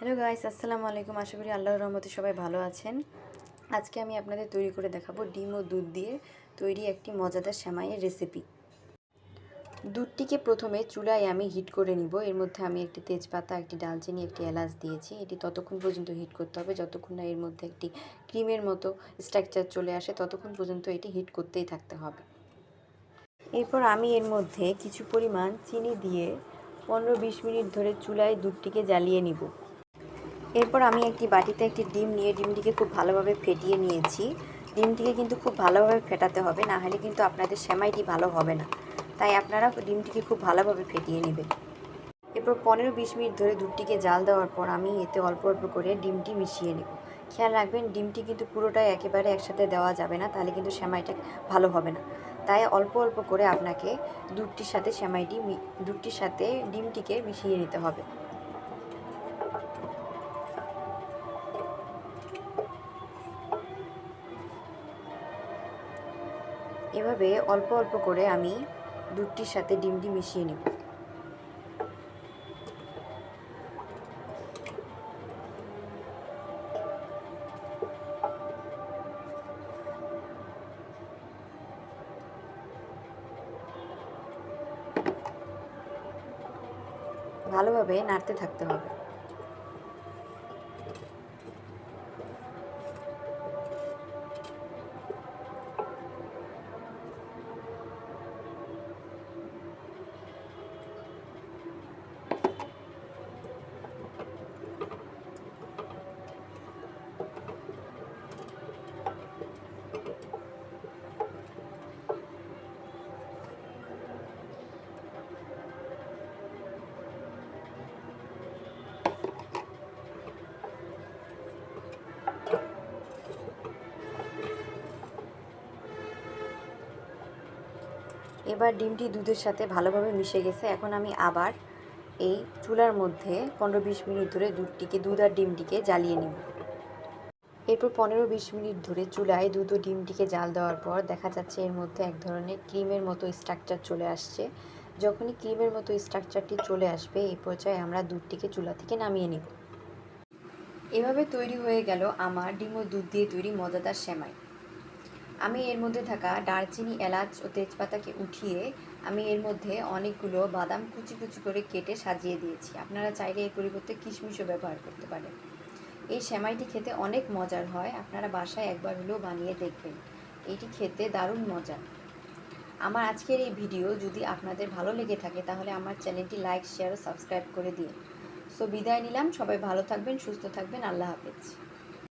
Hello guys আসসালামু আলাইকুম আশা করি আল্লাহর রহমতে সবাই ভালো আছেন। আজকে আমি আপনাদের তৈরি করে দেখাবো ডিম ও দুধ দিয়ে তৈরি একটি মজাদার সেমাইয়ের রেসিপি দুধটিকে প্রথমে চুলায় আমি হিট করে নিব। এর মধ্যে আমি একটি তেজপাতা, একটি ডালচিনি, একটি এলাচ দিয়েছি। এটি ততক্ষণ পর্যন্ত হিট করতে হবে। যতক্ষণ না এর মধ্যে একটি ক্রিমের মতো স্ট্রাকচার চলে আসে, ততক্ষণ পর্যন্ত এটি হিট করতেই থাকতে হবে। এরপর আমি এর মধ্যে কিছু পরিমাণ চিনি দিয়ে পনেরো বিশ মিনিট ধরে চুলায় দুধটিকে জ্বালিয়ে নিব। এরপর আমি একটি বাটিতে একটি ডিম নিয়ে ডিমটিকে খুব ভালোভাবে ফেটিয়ে নিয়েছি। ডিমটিকে কিন্তু খুব ভালোভাবে ফেটাতে হবে, না হলে কিন্তু আপনাদের সেমাইটি ভালো হবে না। তাই আপনারা ডিমটিকে খুব ভালোভাবে ফেটিয়ে নেবেন। এরপর পনেরো বিশ মিনিট ধরে দুধটিকে জাল দেওয়ার পর আমি এতে অল্প অল্প করে ডিমটি মিশিয়ে নেব। খেয়াল রাখবেন, ডিমটি কিন্তু পুরোটাই একেবারে একসাথে দেওয়া যাবে না, তাহলে কিন্তু সেমাইটা ভালো হবে না। তাই অল্প অল্প করে আপনাকে দুধটির সাথে সেমাইটি দুধটির সাথে ডিমটিকে মিশিয়ে নিতে হবে। এভাবে অল্প অল্প করে আমি দুধটির সাথে ডিমটি মিশিয়ে নেব। ভালোভাবে নাড়তে থাকতে হবে। এবার ডিমটি দুধের সাথে ভালোভাবে মিশে গেছে। এখন আমি আবার এই চুলার মধ্যে পনেরো বিশ মিনিট ধরে দুধটিকে, দুধ আর ডিমটিকে জ্বালিয়ে নিব। এরপর পনেরো বিশ মিনিট ধরে চুলায় দুধ ও ডিমটিকে জাল দেওয়ার পর দেখা যাচ্ছে এর মধ্যে এক ধরনের ক্রিমের মতো স্ট্রাকচার চলে আসছে। যখনই ক্রিমের মতো স্ট্রাকচারটি চলে আসবে, এই পর্যায়ে আমরা দুধটিকে চুলা থেকে নামিয়ে নিব। এভাবে তৈরি হয়ে গেল আমার ডিম ও দুধ দিয়ে তৈরি মজাদার সেমাই। আমি এর মধ্যে থাকা দারচিনি, এলাচ ও তেজপাতাকে উঠিয়ে আমি এর মধ্যে অনেকগুলো বাদাম কুচি কুচি করে কেটে সাজিয়ে দিয়েছি। আপনারা চাইলে এর পরিবর্তে কিশমিশও ব্যবহার করতে পারেন। এই সেমাইটি খেতে অনেক মজার হয়, আপনারা বাসায় একবার হলেও বানিয়ে দেখবেন। এটি খেতে দারুণ মজা। আমার আজকের এই ভিডিও যদি আপনাদের ভালো লেগে থাকে, তাহলে আমার চ্যানেলটি লাইক, শেয়ার ও সাবস্ক্রাইব করে দিন। সো বিদায় নিলাম, সবাই ভালো থাকবেন, সুস্থ থাকবেন, আল্লাহ হাফেজ।